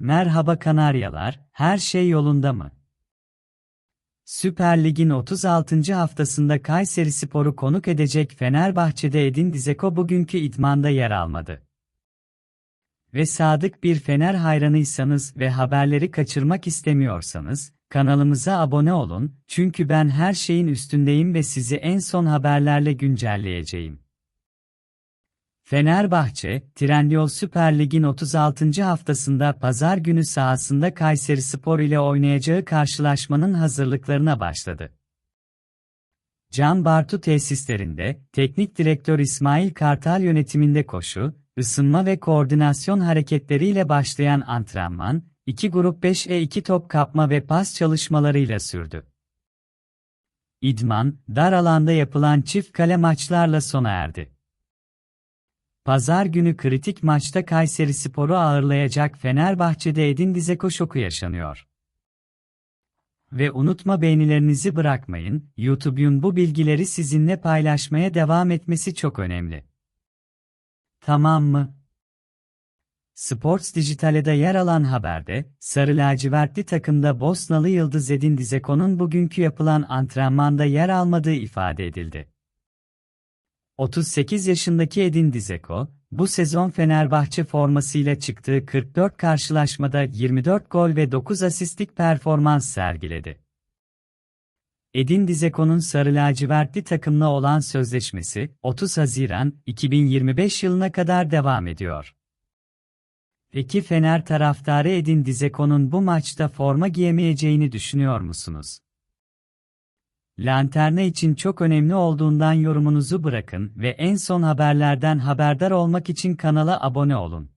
Merhaba Kanaryalar, her şey yolunda mı? Süper Lig'in 36. haftasında Kayseri Spor'u konuk edecek Fenerbahçe'de Edin Dzeko bugünkü idmanda yer almadı. Ve sadık bir Fener hayranıysanız ve haberleri kaçırmak istemiyorsanız, kanalımıza abone olun, çünkü ben her şeyin üstündeyim ve sizi en son haberlerle güncelleyeceğim. Fenerbahçe, Trendyol Süper Lig'in 36. haftasında pazar günü sahasında Kayseri Spor ile oynayacağı karşılaşmanın hazırlıklarına başladı. Can Bartu tesislerinde, teknik direktör İsmail Kartal yönetiminde koşu, ısınma ve koordinasyon hareketleriyle başlayan antrenman, iki grup 5'e 2 top kapma ve pas çalışmalarıyla sürdü. İdman, dar alanda yapılan çift kale maçlarla sona erdi. Pazar günü kritik maçta Kayseri Spor'u ağırlayacak Fenerbahçe'de Edin Dzeko şoku yaşanıyor. Ve unutma beğenilerinizi bırakmayın, YouTube'un bu bilgileri sizinle paylaşmaya devam etmesi çok önemli. Tamam mı? Sports Dijital'de yer alan haberde, Sarı lacivertli takımda Bosnalı Yıldız Edin Dzeko'nun bugünkü yapılan antrenmanda yer almadığı ifade edildi. 38 yaşındaki Edin Dzeko, bu sezon Fenerbahçe formasıyla çıktığı 44 karşılaşmada 24 gol ve 9 asistlik performans sergiledi. Edin Dzeko'nun sarı lacivertli takımla olan sözleşmesi 30 Haziran 2025 yılına kadar devam ediyor. Peki Fener taraftarı Edin Dzeko'nun bu maçta forma giyemeyeceğini düşünüyor musunuz? Lanterna için çok önemli olduğundan yorumunuzu bırakın ve en son haberlerden haberdar olmak için kanala abone olun.